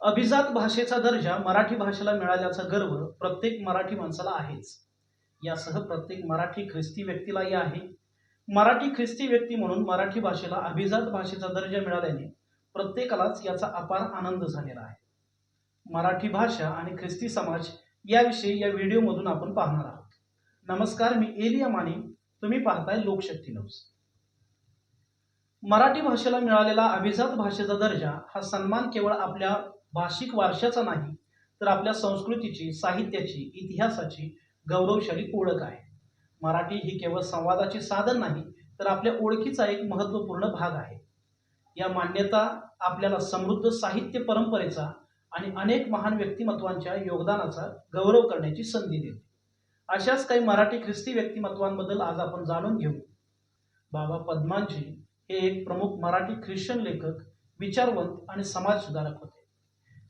अभिजात भाषेचा दर्जा मराठी भाषेला मिळाल्याचा गर्व प्रत्येक मराठी माणसाला आहेच. यासह प्रत्येक मराठी ख्रिस्ती व्यक्तीलाही आहे. मराठी ख्रिस्ती व्यक्ती म्हणून मराठी भाषेला अभिजात भाषेचा दर्जा मिळाल्याने प्रत्येकालाच याचा अपार आनंद झालेला आहे. मराठी भाषा आणि ख्रिस्ती समाज याविषयी या व्हिडिओमधून आपण पाहणार आहोत. नमस्कार मी एलिया माने. तुम्ही पाहताय लोकशक्ती न्यूज. मराठी भाषेला मिळालेला अभिजात भाषेचा दर्जा हा सन्मान केवळ आपल्या भाषिक वारशाचा नाही तर आपल्या संस्कृतीची साहित्याची इतिहासाची गौरवशाली ओळख आहे. मराठी ही केवळ संवादाचे साधन नाही तर आपल्या ओळखीचा एक महत्त्वपूर्ण भाग आहे. या मान्यता आपल्याला समृद्ध साहित्य परंपरेचा आणि अनेक महान व्यक्तिमत्वांच्या योगदानाचा गौरव करण्याची संधी देते. अशाच काही मराठी ख्रिस्ती व्यक्तिमत्वांबद्दल आज आपण जाणून घेऊ. बाबा पद्मांजी हे एक प्रमुख मराठी ख्रिश्चन लेखक विचारवंत आणि समाज सुधारक होते.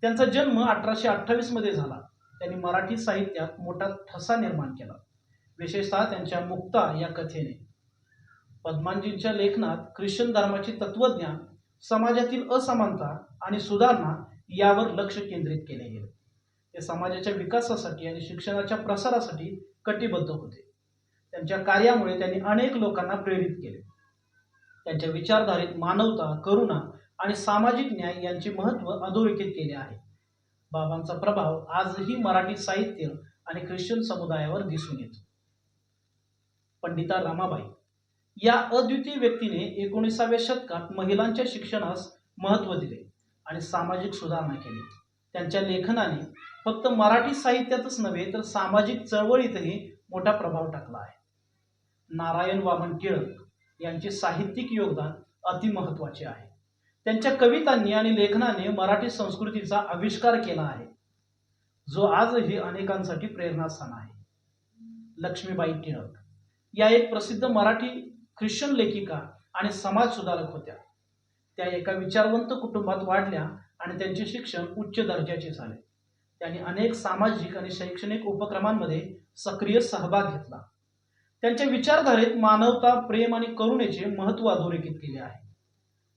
त्यांचा जन्म अठराशे अठ्ठावीसमध्ये झाला. त्यांनी मराठी साहित्यात मोठा ठसा निर्माण केला. विशेषतः त्यांच्या मुक्ता या कथेने. पद्मांजींच्या लेखनात ख्रिश्चन धर्माची तत्वज्ञान समाजातील असमानता आणि सुधारणा यावर लक्ष केंद्रित केले गेले. ते समाजाच्या विकासासाठी आणि शिक्षणाच्या प्रसारासाठी कटिबद्ध होते. त्यांच्या कार्यामुळे त्यांनी अनेक लोकांना प्रेरित केले. त्यांच्या विचारधारेत मानवता करुणा आणि सामाजिक न्याय यांचे महत्त्व अधोरेखित केले आहे. बाबांचा प्रभाव आजही मराठी साहित्य आणि ख्रिश्चन समुदायावर दिसून येतो. पंडिता रमाबाई या अद्वितीय व्यक्तीने एकोणीसाव्या शतकात महिलांच्या शिक्षणास महत्त्व दिले आणि सामाजिक सुधारणा केली. त्यांच्या लेखनाने फक्त मराठी साहित्यातच नव्हे तर सामाजिक चळवळीतही मोठा प्रभाव टाकला आहे. नारायण वामन टिळक यांचे साहित्यिक योगदान अतिमहत्वाचे आहे. त्यांच्या कवितांनी आणि लेखनाने मराठी संस्कृतीचा आविष्कार केला आहे. जो आजही अनेकांसाठी प्रेरणास्थान आहे. लक्ष्मीबाई टिळक या एक प्रसिद्ध मराठी ख्रिश्चन लेखिका आणि समाज सुधारक होत्या. त्या एका विचारवंत कुटुंबात वाढल्या आणि त्यांचे शिक्षण उच्च दर्जाचे झाले. त्यांनी अनेक सामाजिक आणि शैक्षणिक उपक्रमांमध्ये सक्रिय सहभाग घेतला. त्यांच्या विचारधारेत मानवता प्रेम आणि करुणेचे महत्त्व अधोरेखित केले आहे.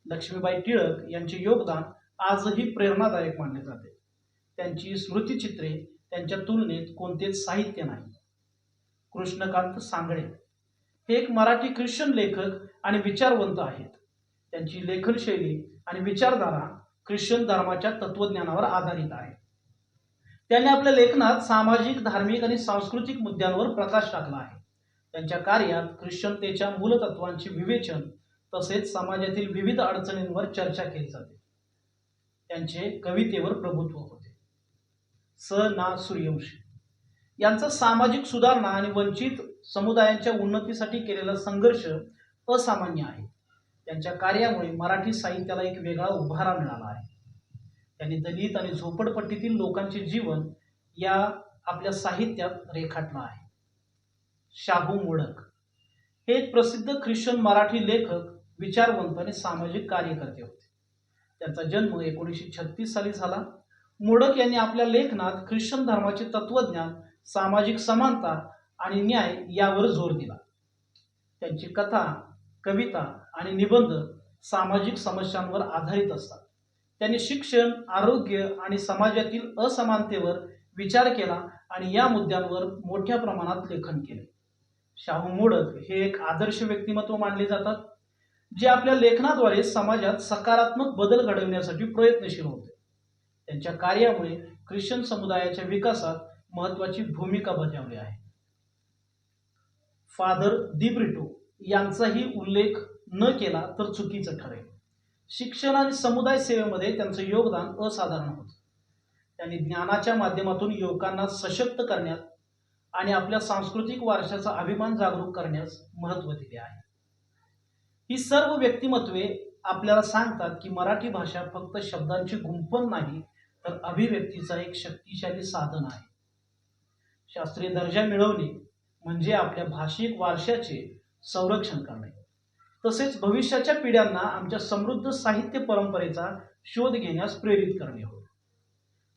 लक्ष्मीबाई टिळक यांचे योगदान आजही प्रेरणादायक मानले जाते. त्यांची स्मृतिचित्रे त्यांच्या तुलनेत कोणतेच साहित्य नाही. कृष्णकांत सांगळे हे एक मराठी ख्रिश्चन लेखक आणि विचारवंत आहेत. त्यांची लेखनशैली आणि विचारधारा ख्रिश्चन धर्माच्या तत्वज्ञानावर आधारित आहे. त्यांनी आपल्या लेखनात सामाजिक धार्मिक आणि सांस्कृतिक मुद्द्यांवर प्रकाश टाकला आहे. त्यांच्या कार्यात ख्रिश्चनतेच्या मूलतत्वांचे विवेचन तसेच समाजातील विविध अडचणींवर चर्चा केली जाते. त्यांचे कवितेवर प्रभुत्व होते. स. ना सूर्यवंशी. यांचा सामाजिक सुधारणा आणि वंचित समुदायांच्या उन्नतीसाठी केलेला संघर्ष असामान्य आहे. त्यांच्या कार्यामुळे मराठी साहित्याला एक वेगळा उभारा मिळाला आहे. त्यांनी दलित आणि झोपडपट्टीतील लोकांचे जीवन या आपल्या साहित्यात रेखाटलं आहे. शाहू मोडक. हे एक प्रसिद्ध ख्रिश्चन मराठी लेखक विचारवंत आणि सामाजिक कार्यकर्ते होते. त्यांचा जन्म एकोणीसशे छत्तीस साली झाला. मोडक यांनी आपल्या लेखनात ख्रिश्चन धर्माचे तत्वज्ञान सामाजिक समानता आणि न्याय यावर जोर दिला. त्यांची कथा कविता आणि निबंध सामाजिक समस्यांवर आधारित असतात. त्यांनी शिक्षण आरोग्य आणि समाजातील असमानतेवर विचार केला आणि या मुद्द्यांवर मोठ्या प्रमाणात लेखन केले. शाहू मोडक हे एक आदर्श व्यक्तिमत्व मानले जातात. जे आपल्या लेखनाद्वारे समाजात सकारात्मक बदल घडवण्यासाठी प्रयत्नशील होते. त्यांच्या कार्यामुळे ख्रिश्चन समुदायाच्या विकासात महत्वाची भूमिका बजावली आहे. फादर दिब्रिटो यांचाही उल्लेख न केला तर चुकीचं ठरेल. शिक्षण आणि समुदाय सेवेमध्ये त्यांचं योगदान असाधारण होतं. त्यांनी ज्ञानाच्या माध्यमातून युवकांना सशक्त करण्यात आणि आपल्या सांस्कृतिक वारशाचा अभिमान जागरूक करण्यास महत्त्व दिले आहे. ही सर्व व्यक्तिमत्वे आपल्याला सांगतात की मराठी भाषा फक्त शब्दांची गुंफण नाही तर अभिव्यक्तीचा एक शक्तिशाली साधन आहे. शास्त्रीय दर्जा मिळवणे म्हणजे आपल्या भाषिक वारशाचे संरक्षण करणे. तसेच भविष्याच्या पिढ्यांना आमच्या समृद्ध साहित्य परंपरेचा शोध घेण्यास प्रेरित करणे होय.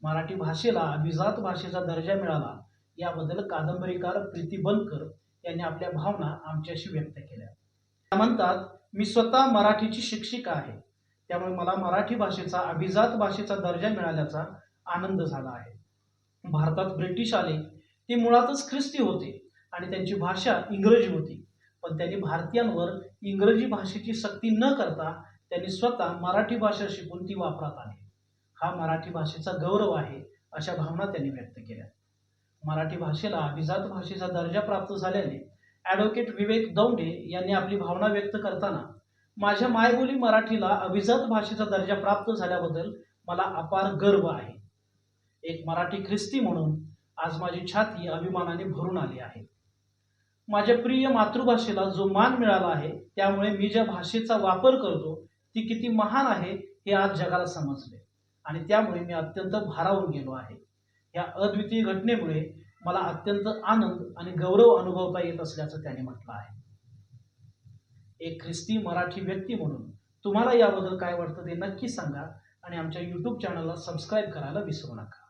मराठी भाषेला अभिजात भाषेचा दर्जा मिळाला याबद्दल कादंबरीकार प्रीती बनकर यांनी आपल्या भावना आमच्याशी व्यक्त केल्या. त्या म्हणतात मी स्वतः मराठीची शिक्षिका आहे. त्यामुळे मला मराठी भाषेचा अभिजात भाषेचा दर्जा मिळाल्याचा आनंद झाला आहे. भारतात ब्रिटिश आले ते मुळातच ख्रिस्ती होते आणि त्यांची भाषा इंग्रजी होती. पण त्यांनी भारतीयांवर इंग्रजी भाषेची सक्ती न करता त्यांनी स्वतः मराठी भाषा शिकून ती वापरात आली हा मराठी भाषेचा गौरव आहे अशा भावना त्यांनी व्यक्त केल्या. मराठी भाषेला अभिजात भाषेचा दर्जा प्राप्त झाल्याने ॲडव्होकेट विवेक दौंडे यांनी आपली भावना व्यक्त करताना माझ्या मायबोली मराठीला अभिजात भाषेचा दर्जा प्राप्त झाल्याबद्दल मला अपार गर्व आहे. एक मराठी ख्रिस्ती म्हणून आज माझी छाती अभिमानाने भरून आली आहे. माझ्या प्रिय मातृभाषेला जो मान मिळाला आहे त्यामुळे मी ज्या भाषेचा वापर करतो ती किती महान आहे हे आज जगाला समजले. आणि त्यामुळे मी अत्यंत भारावून गेलो आहे. या अद्वितीय घटनेमुळे मला अत्यंत आनंद आणि गौरव अनुभवता येत असल्याचं त्याने म्हटलं आहे. एक ख्रिस्ती मराठी व्यक्ती म्हणून तुम्हाला याबद्दल काय वाटतं ते नक्की सांगा आणि आमच्या यूट्यूब चॅनलला सबस्क्राईब करायला विसरू नका.